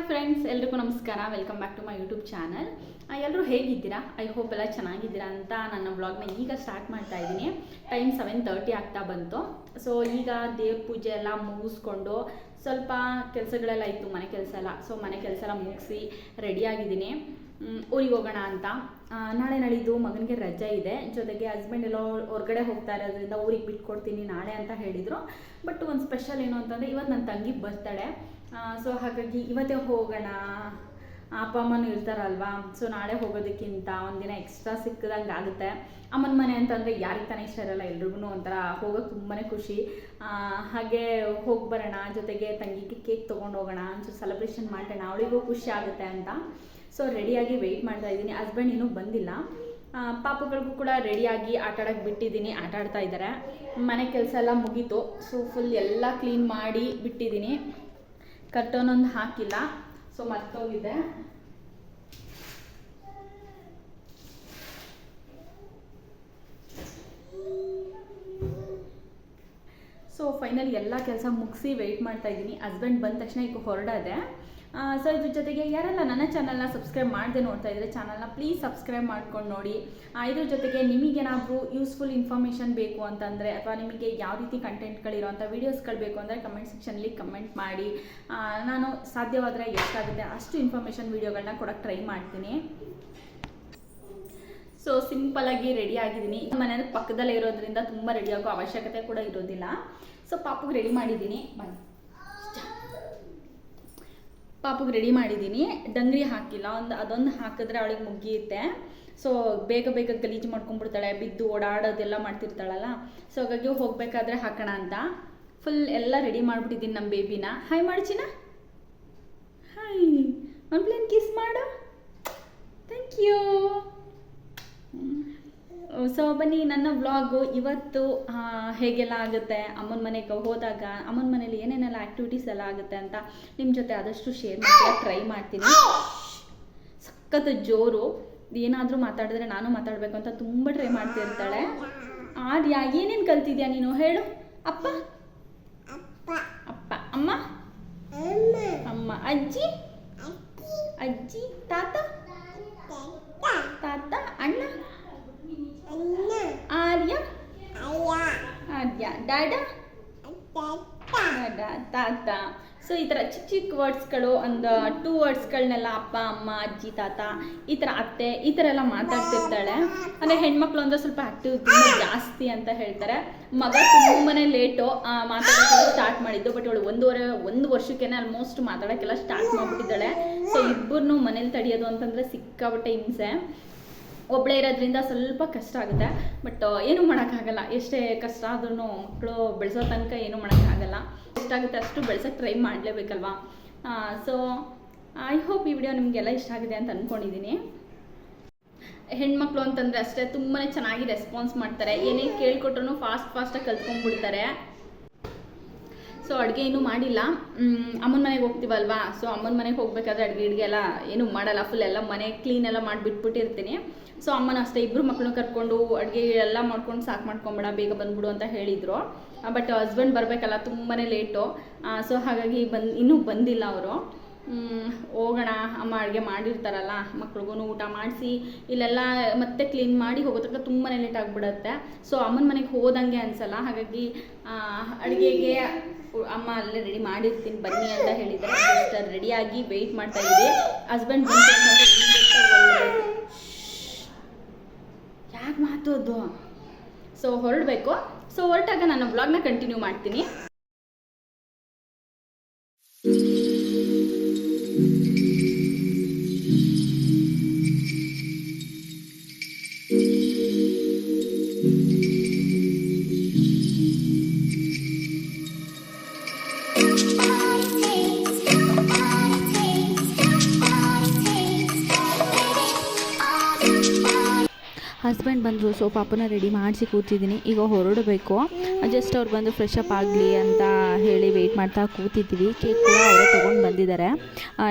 Hi friends, ಎಲ್ರಿಗೂ ನಮಸ್ಕಾರ. Welcome back to my YouTube channel ಎಲ್ಲರೂ ಹೇಗಿದ್ದೀರಾ? ಐ ಹೋಪ್ ಎಲ್ಲ ಚೆನ್ನಾಗಿದ್ದೀರಾ ಅಂತ ನನ್ನ ವ್ಲಾಗ್ನ ಈಗ ಸ್ಟಾರ್ಟ್ ಮಾಡ್ತಾ ಇದ್ದೀನಿ. ಟೈಮ್ ಸೆವೆನ್ ತರ್ಟಿ ಆಗ್ತಾ ಬಂತು. ಸೊ ಈಗ ದೇವ್ರ ಪೂಜೆ ಎಲ್ಲ ಮುಗಿಸ್ಕೊಂಡು ಸ್ವಲ್ಪ ಕೆಲಸಗಳೆಲ್ಲ ಇತ್ತು, ಮನೆ ಕೆಲಸ ಎಲ್ಲ. ಸೊ ಮನೆ ಕೆಲಸ ಎಲ್ಲ ಮುಗಿಸಿ ರೆಡಿಯಾಗಿದ್ದೀನಿ ಊರಿಗೆ ಹೋಗೋಣ ಅಂತ. ನಾಳೆ ನಾಳಿದ್ದು ಮಗನಿಗೆ ರಜೆ ಇದೆ. ಜೊತೆಗೆ ಹಸ್ಬೆಂಡ್ ಎಲ್ಲೋ ಹೊರಗಡೆ ಹೋಗ್ತಾ ಇರೋದ್ರಿಂದ ಊರಿಗೆ ಬಿಟ್ಕೊಡ್ತೀನಿ ನಾಳೆ ಅಂತ ಹೇಳಿದರು. ಬಟ್ ಒಂದು ಸ್ಪೆಷಲ್ ಏನು ಅಂತಂದರೆ, ಇವತ್ತು ನನ್ನ ತಂಗಿ ಬರ್ತಾಳೆ ಸೊ ಹಾಗಾಗಿ ಇವತ್ತೇ ಹೋಗೋಣ. ಅಪ್ಪ, ಅಮ್ಮನೂ ಇರ್ತಾರಲ್ವಾ? ಸೊ ನಾಳೆ ಹೋಗೋದಕ್ಕಿಂತ ಒಂದಿನ ಎಕ್ಸ್ಟ್ರಾ ಸಿಕ್ಕದಂಗೆ ಆಗುತ್ತೆ. ಅಮ್ಮನ ಮನೆ ಅಂತಂದರೆ ಯಾರಿಗೆ ತಾನೇ ಇಷ್ಟ ಇರಲ್ಲ ಎಲ್ರಿಗೂ ಒಂಥರ ಹೋಗೋಕೆ ತುಂಬಾ ಖುಷಿ. ಹಾಗೆ ಹೋಗಿ ಬರೋಣ, ಜೊತೆಗೆ ತಂಗಿಗೆ ಕೇಕ್ ತೊಗೊಂಡು ಹೋಗೋಣ, ಒಂಚೂರು ಸೆಲೆಬ್ರೇಷನ್ ಮಾಡೋಣ ಅವಳಿಗೂ ಖುಷಿ ಆಗುತ್ತೆ ಅಂತ. ಸೊ ರೆಡಿಯಾಗಿ ವೆಯ್ಟ್ ಮಾಡ್ತಾ ಇದ್ದೀನಿ. ಹಸ್ಬೆಂಡ್ ಇನ್ನೂ ಬಂದಿಲ್ಲ. ಪಾಪಗಳಿಗೂ ಕೂಡ ರೆಡಿಯಾಗಿ ಆಟ ಬಿಟ್ಟಿದ್ದೀನಿ, ಆಟ ಆಡ್ತಾ ಇದ್ದಾರೆ ಮನೆ ಕೆಲಸ ಎಲ್ಲ ಮುಗೀತು. ಸೊ ಫುಲ್ ಎಲ್ಲ ಕ್ಲೀನ್ ಮಾಡಿ ಬಿಟ್ಟಿದ್ದೀನಿ. ಕರ್ಟೋನೊಂದು ಹಾಕಿಲ್ಲ. ಸೊ ಮರ್ತೋಗಿದೆ. ಸೊ ಫೈನಲ್ ಎಲ್ಲ ಕೆಲಸ ಮುಗಿಸಿ ವೆಯ್ಟ್ ಮಾಡ್ತಾ ಇದ್ದೀನಿ. ಹಸ್ಬೆಂಡ್ ಬಂದ ತಕ್ಷಣ ಈಗ ಹೊರಡದೆ. ಸೊ ಇದ್ರ ಜೊತೆಗೆ ಯಾರೆಲ್ಲ ನನ್ನ ಚಾನಲ್ನ ಸಬ್ಸ್ಕ್ರೈಬ್ ಮಾಡದೆ ನೋಡ್ತಾ ಇದ್ರೆ ಚಾನಲ್ನ ಪ್ಲೀಸ್ ಸಬ್ಸ್ಕ್ರೈಬ್ ಮಾಡ್ಕೊಂಡು ನೋಡಿ. ಇದ್ರ ಜೊತೆಗೆ ನಿಮಗೇನಾದರೂ ಯೂಸ್ಫುಲ್ ಇನ್ಫಾರ್ಮೇಷನ್ ಬೇಕು ಅಂತಂದರೆ ಅಥವಾ ನಿಮಗೆ ಯಾವ ರೀತಿ ಕಂಟೆಂಟ್ಗಳಿರೋಂಥ ವೀಡಿಯೋಸ್ಗಳು ಬೇಕು ಅಂದರೆ ಕಮೆಂಟ್ ಸೆಕ್ಷನಲ್ಲಿ ಕಮೆಂಟ್ ಮಾಡಿ. ನಾನು ಸಾಧ್ಯವಾದರೆ ಎಷ್ಟಾಗುತ್ತೆ ಅಷ್ಟು ಇನ್ಫಾರ್ಮೇಷನ್ ವೀಡಿಯೋಗಳನ್ನ ಕೊಡೋಕ್ಕೆ ಟ್ರೈ ಮಾಡ್ತೀನಿ. ಸೊ ಸಿಂಪಲ್ ಆಗಿ ರೆಡಿ ಆಗಿದ್ದೀನಿ. ಮನೆ ಪಕ್ಕದಲ್ಲೇ ಇರೋದ್ರಿಂದ ತುಂಬ ರೆಡಿ ಆಗೋ ಅವಶ್ಯಕತೆ ಕೂಡ ಇರೋದಿಲ್ಲ. ಸೊ ಪಾಪುಗೆ ರೆಡಿ ಮಾಡಿದ್ದೀನಿ. ಬನ್ನಿ ಪಾಪುಗೆ ರೆಡಿ ಮಾಡಿದ್ದೀನಿ ಡಂಗ್ರಿ ಹಾಕಿಲ್ಲ. ಒಂದು ಅದೊಂದು ಹಾಕಿದ್ರೆ ಅವಳಿಗೆ ಮುಗಿಯುತ್ತೆ ಸೊ ಬೇಗ ಬೇಗ ಗಲೀಜು ಮಾಡ್ಕೊಂಡ್ಬಿಡ್ತಾಳೆ ಬಿದ್ದು ಓಡಾಡೋದೆಲ್ಲ ಮಾಡ್ತಿರ್ತಾಳಲ್ಲ. ಸೊ ಹಾಗಾಗಿ ಹೋಗಬೇಕಾದ್ರೆ ಹಾಕೋಣ ಅಂತ. ಫುಲ್ ಎಲ್ಲ ರೆಡಿ ಮಾಡಿಬಿಟ್ಟಿದ್ದೀನಿ ನಮ್ಮ ಬೇಬಿನ ಹಾಯ್ ಮಾಡ್ಚಿನ? ಹಾಯ್ ಒಂದು ಪ್ಲೇನ್ ಕಿಸ್ ಮಾಡು. ಥ್ಯಾಂಕ್ ಯು ಸೊ ಬನ್ನಿ ನನ್ನ ವ್ಲಾಗು ಇವತ್ತು ಹೇಗೆಲ್ಲ ಆಗುತ್ತೆ? ಅಮ್ಮನ ಮನೆಗೆ ಹೋದಾಗ ಅಮ್ಮನ ಮನೇಲಿ ಏನೇನೆಲ್ಲ ಆ್ಯಕ್ಟಿವಿಟೀಸ್ ಎಲ್ಲ ಆಗುತ್ತೆ ಅಂತ ನಿಮ್ಮ ಜೊತೆ ಆದಷ್ಟು ಶೇರ್ ಮಾಡಿ ಟ್ರೈ ಮಾಡ್ತೀನಿ. ಸಖತ್ ಜೋರು. ಏನಾದರೂ ಮಾತಾಡಿದ್ರೆ ನಾನು ಮಾತಾಡಬೇಕು ಅಂತ ತುಂಬ ಟ್ರೈ ಮಾಡ್ತಿರ್ತಾಳೆ. ಆದ್ಯಾ ಏನೇನು ಕಲ್ತಿದ್ಯಾ ನೀನು? ಹೇಳು. ಅಪ್ಪ. ಅಪ್ಪ. ಅಮ್ಮ. ಅಮ್ಮ. ಅಜ್ಜಿ. ಡ್ಯಾಡ ತಾತ ಸೊ ಈ ಥರ ಚಿಕ್ಕ ಚಿಕ್ಕ ವರ್ಡ್ಸ್ಗಳು ಒಂದು ಟೂ ವರ್ಡ್ಸ್ಗಳನ್ನೆಲ್ಲ ಅಪ್ಪ, ಅಮ್ಮ, ಅಜ್ಜಿ, ತಾತ, ಈ ಥರ ಅತ್ತೆ, ಈ ಥರ ಎಲ್ಲ ಮಾತಾಡ್ತಿರ್ತಾಳೆ. ಅಂದರೆ ಹೆಣ್ಮಕ್ಳು ಅಂದ್ರೆ ಸ್ವಲ್ಪ ಆ್ಯಕ್ಟಿವ್ ತುಂಬ ಜಾಸ್ತಿ ಅಂತ ಹೇಳ್ತಾರೆ. ಮಗ ತುಂಬನೇ ಲೇಟು ಮಾತಾಡೋಕ್ಕೆಲ್ಲ ಸ್ಟಾರ್ಟ್ ಮಾಡಿದ್ದು ಬಟ್ ಅವಳು ಒಂದೂವರೆ, ಒಂದು ವರ್ಷಕ್ಕೇನೆ ಆಲ್ಮೋಸ್ಟ್ ಮಾತಾಡೋಕ್ಕೆಲ್ಲ ಸ್ಟಾರ್ಟ್ ಮಾಡಿಬಿಟ್ಟಿದ್ದಾಳೆ. ಸೊ ಇಬ್ಬರನ್ನೂ ಮನೇಲಿ ತಡೆಯೋದು ಅಂತಂದರೆ ಸಿಕ್ಕಾಬಟ್ಟೆ ಹಿಂಸೆ. ಒಬ್ಬಳೇ ಇರೋದ್ರಿಂದ ಸ್ವಲ್ಪ ಕಷ್ಟ ಆಗುತ್ತೆ. ಬಟ್ ಏನೂ ಮಾಡೋಕ್ಕಾಗಲ್ಲ. ಎಷ್ಟೇ ಕಷ್ಟ ಆದ್ರೂ ಮಕ್ಕಳು ಬೆಳೆಸೋ ತನಕ ಏನೂ ಮಾಡೋಕ್ಕಾಗಲ್ಲ. ಎಷ್ಟಾಗುತ್ತೆ ಅಷ್ಟು ಬೆಳ್ಸೋಕ್ಕೆ ಟ್ರೈ ಮಾಡಲೇಬೇಕಲ್ವಾ? ಸೊ ಐ ಹೋಪ್ ಈ ವಿಡಿಯೋ ನಿಮಗೆಲ್ಲ ಇಷ್ಟ ಆಗಿದೆ ಅಂತ ಅಂದ್ಕೊಂಡಿದ್ದೀನಿ ಹೆಣ್ಮಕ್ಳು ಅಂತಂದರೆ ಅಷ್ಟೇ ತುಂಬಾ ಚೆನ್ನಾಗಿ ರೆಸ್ಪಾನ್ಸ್ ಮಾಡ್ತಾರೆ. ಏನೇ ಕೇಳ್ಕೊಟ್ರು ಫಾಸ್ಟ್ ಫಾಸ್ಟಾಗಿ ಕಲ್ತ್ಕೊಂಡ್ಬಿಡ್ತಾರೆ. ಸೊ ಅಡುಗೆ ಇನ್ನೂ ಮಾಡಿಲ್ಲ. ಅಮ್ಮನ ಮನೆಗೆ ಹೋಗ್ತೀವಲ್ವಾ? ಸೊ ಅಮ್ಮನ ಮನೆಗೆ ಹೋಗ್ಬೇಕಾದ್ರೆ ಅಡುಗೆ ಇಡ್ಗೆ ಎಲ್ಲ ಏನೂ ಮಾಡಲ್ಲ. ಫುಲ್ ಎಲ್ಲ ಮನೆ ಕ್ಲೀನ್ ಎಲ್ಲ ಮಾಡಿಬಿಟ್ಬಿಟ್ಟಿರ್ತೀನಿ. ಸೊ ಅಮ್ಮನ ಅಷ್ಟೇ ಇಬ್ಬರು ಮಕ್ಕಳನ್ನ ಕರ್ಕೊಂಡು ಅಡುಗೆ ಎಲ್ಲ ಮಾಡ್ಕೊಂಡು ಸಾಕು ಮಾಡ್ಕೊಂಬೇಡ, ಬೇಗ ಬಂದ್ಬಿಡು ಅಂತ ಹೇಳಿದರು. ಬಟ್ ಹಸ್ಬೆಂಡ್ ಬರಬೇಕಲ್ಲ ತುಂಬಾ ಲೇಟು ಸೊ ಹಾಗಾಗಿ ಬಂದು, ಇನ್ನೂ ಬಂದಿಲ್ಲ ಅವರು. ಹೋಗೋಣ, ಅಮ್ಮ ಅಡುಗೆ ಮಾಡಿರ್ತಾರಲ್ಲ ಮಕ್ಳಿಗೂ ಊಟ ಮಾಡಿಸಿ, ಇಲ್ಲೆಲ್ಲ ಮತ್ತೆ ಕ್ಲೀನ್ ಮಾಡಿ ಹೋಗೋ ತನಕ ತುಂಬಾ ಲೇಟ್ ಆಗಿಬಿಡುತ್ತೆ. ಸೊ ಅಮ್ಮನ ಮನೆಗೆ ಹೋದಂಗೆ ಅನ್ಸಲ್ಲ, ಹಾಗಾಗಿ ಅಡುಗೆಗೆ ಅಮ್ಮ ಅಲ್ಲೇ ರೆಡಿ ಮಾಡಿರ್ತೀನಿ, ಬನ್ನಿ ಅಂತ ಹೇಳಿದ್ದಾರೆ. ಜಸ್ಟ್ ರೆಡಿಯಾಗಿ ವೆಯ್ಟ್ ಮಾಡ್ತಾ ಇದ್ದೀವಿ ಹಸ್ಬೆಂಡ್ ಯಾಕೆ ಮಾತೋದು ಸೊ ಹೊರಡ್ಬೇಕು. ಸೊ ಹೊರಟಾಗ ನಾನು ಬ್ಲಾಗ್ನ ಕಂಟಿನ್ಯೂ ಮಾಡ್ತೀನಿ. ಹಸ್ಬೆಂಡ್ ಬಂದರು ಸೊ ಪಾಪನ ರೆಡಿ ಮಾಡಿಸಿ ಕೂತಿದ್ದೀನಿ. ಈಗ ಹೊರಡಬೇಕು. ಜಸ್ಟ್ ಅವ್ರು ಬಂದು ಫ್ರೆಶ್ ಅಪ್ ಆಗಲಿ ಅಂತ ಹೇಳಿ ವೆಯ್ಟ್ ಮಾಡ್ತಾ ಕೂತಿದ್ದೀವಿ ಕೇಕ್ ಕೂಡ ಅವರೇ ತೊಗೊಂಡು ಬಂದಿದ್ದಾರೆ.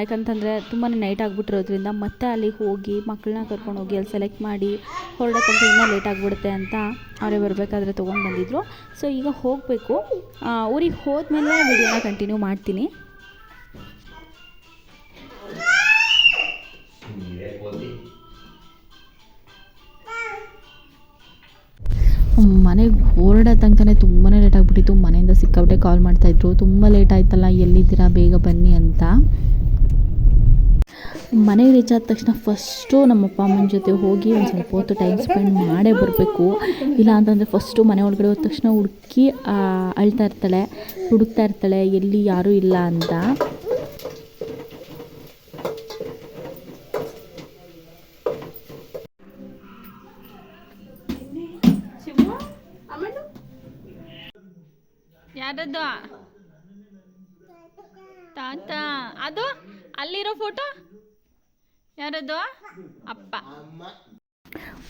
ಯಾಕಂತಂದರೆ ತುಂಬಾ ನೈಟ್ ಆಗಿಬಿಟ್ಟಿರೋದ್ರಿಂದ ಮತ್ತೆ ಅಲ್ಲಿಗೆ ಹೋಗಿ ಮಕ್ಕಳನ್ನ ಕರ್ಕೊಂಡು ಹೋಗಿ ಅಲ್ಲಿ ಸೆಲೆಕ್ಟ್ ಮಾಡಿ ಹೊರಡೋಕ್ಕಂತ ಇನ್ನೂ ಲೇಟ್ ಆಗಿಬಿಡುತ್ತೆ ಅಂತ ಅವರೇ ಬರಬೇಕಾದ್ರೆ ತೊಗೊಂಡು ಬಂದಿದ್ದರು ಸೊ ಈಗ ಹೋಗಬೇಕು. ಊರಿಗೆ ಹೋದ್ಮೇಲೆ ವಿಡಿಯೋನ ಕಂಟಿನ್ಯೂ ಮಾಡ್ತೀನಿ. ಮನೆಗೆ ಹೊರಡೋ ತನಕನೇ ತುಂಬಾ ಲೇಟ್ ಆಗಿಬಿಟ್ಟಿತ್ತು. ಮನೆಯಿಂದ ಸಿಕ್ಕಾಬಿಟ್ಟೆ ಕಾಲ್ ಮಾಡ್ತಾಯಿದ್ರು ತುಂಬ ಲೇಟ್ ಆಯ್ತಲ್ಲ, ಎಲ್ಲಿದ್ದೀರಾ ಬೇಗ ಬನ್ನಿ ಅಂತ. ಮನೆಗೆ ರೀಚ್ ಆದ ತಕ್ಷಣ ಫಸ್ಟು ನಮ್ಮ ಅಪ್ಪ ಅಮ್ಮನ ಜೊತೆ ಹೋಗಿ ಒಂದು ಸ್ವಲ್ಪ ಹೊತ್ತು ಟೈಮ್ ಸ್ಪೆಂಡ್ ಮಾಡೇ ಬರಬೇಕು. ಇಲ್ಲ ಅಂತಂದರೆ ಫಸ್ಟು ಮನೆ ಒಳಗಡೆ ಹೋದ ತಕ್ಷಣ ಹುಡುಕಿ ಅಳ್ತಾ ಇರ್ತಾಳೆ, ಹುಡುಕ್ತಾ ಇರ್ತಾಳೆ, ಎಲ್ಲಿ ಯಾರೂ ಇಲ್ಲ ಅಂತ. ಯಾರದ್ದು? ತಾತ. ಅದು? ಅಲ್ಲಿರೋ ಫೋಟೋ ಯಾರದ್ದು? ಅಪ್ಪ.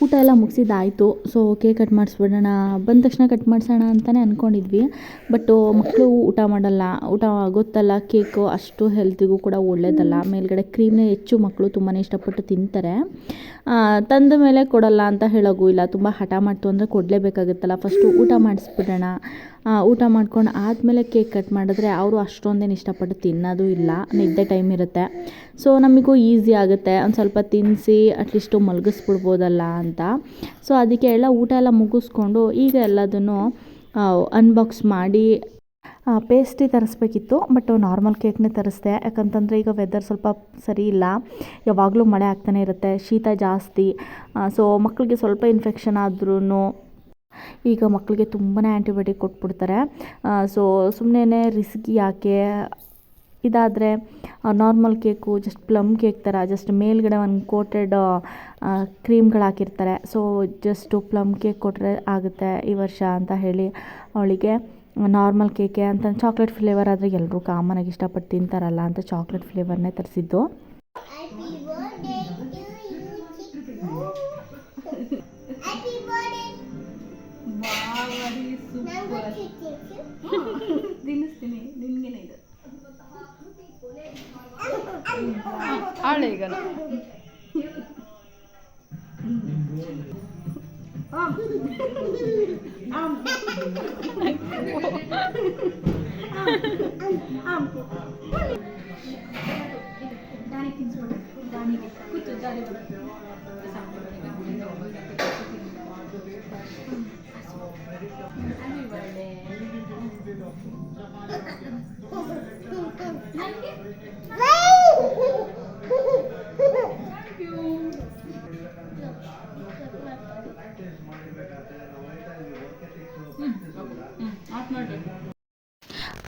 ಊಟ ಎಲ್ಲ ಮುಗಿಸಿದ್ದಾಯಿತು. ಸೊ ಕೇಕ್ ಕಟ್ ಮಾಡಿಸ್ಬಿಡೋಣ. ಬಂದ ತಕ್ಷಣ ಕಟ್ ಮಾಡಿಸೋಣ ಅಂತಲೇ ಅಂದ್ಕೊಂಡಿದ್ವಿ ಬಟ್ಟು ಮಕ್ಕಳು ಊಟ ಮಾಡಲ್ಲ. ಊಟ ಗೊತ್ತಲ್ಲ ಕೇಕು ಅಷ್ಟು ಹೆಲ್ತಿಗೂ ಕೂಡ ಒಳ್ಳೆಯದಲ್ಲ ಮೇಲ್ಗಡೆ ಕ್ರೀಮ್ನೇ ಹೆಚ್ಚು ಮಕ್ಕಳು ತುಂಬಾ ಇಷ್ಟಪಟ್ಟು ತಿಂತಾರೆ. ತಂದ ಮೇಲೆ ಕೊಡಲ್ಲ ಅಂತ ಹೇಳೋಗೂ ಇಲ್ಲ. ತುಂಬ ಹಠ ಮಾಡ್ತು ಅಂದರೆ ಕೊಡಲೇಬೇಕಾಗುತ್ತಲ್ಲ. ಫಸ್ಟು ಊಟ ಮಾಡಿಸ್ಬಿಡೋಣ. ಊಟ ಮಾಡ್ಕೊಂಡು ಆದಮೇಲೆ ಕೇಕ್ ಕಟ್ ಮಾಡಿದ್ರೆ ಅವರು ಅಷ್ಟೊಂದೇನು ಇಷ್ಟಪಟ್ಟು ತಿನ್ನೋದು ಇಲ್ಲ. ನಿದ್ದೆ ಟೈಮ್ ಇರುತ್ತೆ. ಸೊ ನಮಗೂ ಈಸಿ ಆಗುತ್ತೆ. ಒಂದು ಸ್ವಲ್ಪ ತಿನ್ನಿಸಿ ಅಟ್ಲೀಸ್ಟು ಮಲಗಿಸ್ಬಿಡ್ಬೋದಲ್ಲ ಅಂತ. ಸೊ ಅದಕ್ಕೆ ಎಲ್ಲ ಊಟ ಎಲ್ಲ ಮುಗಿಸ್ಕೊಂಡು ಈಗ ಎಲ್ಲದನ್ನು ಅನ್ಬಾಕ್ಸ್ ಮಾಡಿ ಪೇಸ್ಟ್ರಿ ತರಿಸ್ಬೇಕಿತ್ತು. ಬಟ್ ನಾರ್ಮಲ್ ಕೇಕ್ನೇ ತರಿಸ್ದೆ. ಯಾಕಂತಂದರೆ ಈಗ ವೆದರ್ ಸ್ವಲ್ಪ ಸರಿ ಇಲ್ಲ. ಯಾವಾಗಲೂ ಮಳೆ ಆಗ್ತಾನೆ ಇರುತ್ತೆ. ಶೀತ ಜಾಸ್ತಿ. ಸೊ ಮಕ್ಕಳಿಗೆ ಸ್ವಲ್ಪ ಇನ್ಫೆಕ್ಷನ್ ಆದ್ರೂ ಈಗ ಮಕ್ಕಳಿಗೆ ತುಂಬಾ ಆ್ಯಂಟಿಬಯೋಟಿಕ್ ಕೊಟ್ಬಿಡ್ತಾರೆ. ಸೊ ಸುಮ್ಮನೆ ರಿಸ್ಕ್ ಯಾಕೆ? ಇದಾದರೆ normal cake just plum cake ಥರ ಜಸ್ಟ್ ಮೇಲ್ಗಡೆ ಒಂದು ಕೋಟೆಡ್ ಕ್ರೀಮ್ಗಳು ಹಾಕಿರ್ತಾರೆ. ಸೊ ಜಸ್ಟು ಪ್ಲಮ್ ಕೇಕ್ ಕೊಟ್ಟರೆ ಆಗುತ್ತೆ ಈ ವರ್ಷ ಅಂತ ಹೇಳಿ ಅವಳಿಗೆ. ನಾರ್ಮಲ್ ಕೇಕೆ ಅಂತ ಚಾಕ್ಲೇಟ್ ಫ್ಲೇವರ್ ಆದರೆ ಎಲ್ಲರೂ ಕಾಮನಾಗಿ ಇಷ್ಟಪಟ್ಟು ತಿಂತಾರಲ್ಲ ಅಂತ ಚಾಕ್ಲೇಟ್ ಫ್ಲೇವರ್ನೇ ತರಿಸಿದ್ದು. ತಿನ್ನಿಸ್ತೀನಿ ನಿನ್ಗೇನೆ ಇದು ಆಳೆ ಈಗ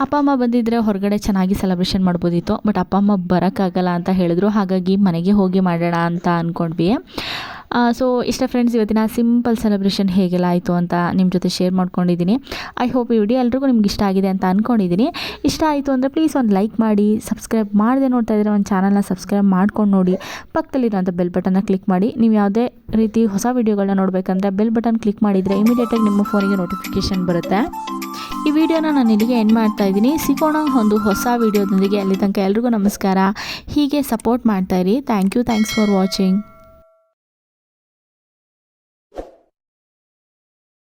ಅಪ್ಪ ಅಮ್ಮ ಬಂದಿದ್ರೆ ಹೊರಗಡೆ ಚೆನ್ನಾಗಿ ಸೆಲೆಬ್ರೇಷನ್ ಮಾಡ್ಬೋದಿತ್ತು ಬಟ್ ಅಪ್ಪ ಅಮ್ಮ ಬರೋಕ್ಕಾಗಲ್ಲ ಅಂತ ಹೇಳಿದ್ರು, ಹಾಗಾಗಿ ಮನೆಗೆ ಹೋಗಿ ಮಾಡೋಣ ಅಂತ ಅಂದ್ಕೊಂಡ್ವಿ ಸೊ ಇಷ್ಟ ಫ್ರೆಂಡ್ಸ್ ಇವತ್ತಿನ ಸಿಂಪಲ್ ಸೆಲೆಬ್ರೇಷನ್ ಹೇಗೆಲ್ಲ ಆಯಿತು ಅಂತ ನಿಮ್ಮ ಜೊತೆ ಶೇರ್ ಮಾಡ್ಕೊಂಡಿದ್ದೀನಿ. ಐ ಹೋಪ್ ಈ ವಿಡಿಯೋ ಎಲ್ರಿಗೂ ನಿಮ್ಗೆ ಇಷ್ಟ ಆಗಿದೆ ಅಂತ ಅಂದ್ಕೊಂಡಿದ್ದೀನಿ ಇಷ್ಟ ಆಯಿತು ಅಂದರೆ ಪ್ಲೀಸ್ ಒಂದು ಲೈಕ್ ಮಾಡಿ ಸಬ್ಸ್ಕ್ರೈಬ್ ಮಾಡದೆ ನೋಡ್ತಾ ಇದ್ದರೆ ಒಂದು ಚಾನಲ್ನ ಸಬ್ಸ್ಕ್ರೈಬ್ ಮಾಡ್ಕೊಂಡು ನೋಡಿ. ಪಕ್ಕದಲ್ಲಿರುವಂಥ ಬೆಲ್ ಬಟನ್ನ ಕ್ಲಿಕ್ ಮಾಡಿ. ನೀವು ಯಾವುದೇ ರೀತಿ ಹೊಸ ವೀಡಿಯೋಗಳನ್ನ ನೋಡಬೇಕಂದ್ರೆ ಬೆಲ್ ಬಟನ್ ಕ್ಲಿಕ್ ಮಾಡಿದರೆ ಇಮಿಡಿಯೇಟಾಗಿ ನಿಮ್ಮ ಫೋನಿಗೆ ನೋಟಿಫಿಕೇಷನ್ ಬರುತ್ತೆ. ಈ ವಿಡಿಯೋನ ನಾನು ಇಲ್ಲಿಗೆ ಎಂಡ್ ಮಾಡ್ತಾ ಇದ್ದೀನಿ. ಸಿಗೋಣ ಒಂದು ಹೊಸ ವಿಡಿಯೋದೊಂದಿಗೆ ಅಲ್ಲಿ ತನಕ ಎಲ್ರಿಗೂ ನಮಸ್ಕಾರ. ಹೀಗೆ support ಮಾಡ್ತಾಯಿರಿ thank you thanks for watching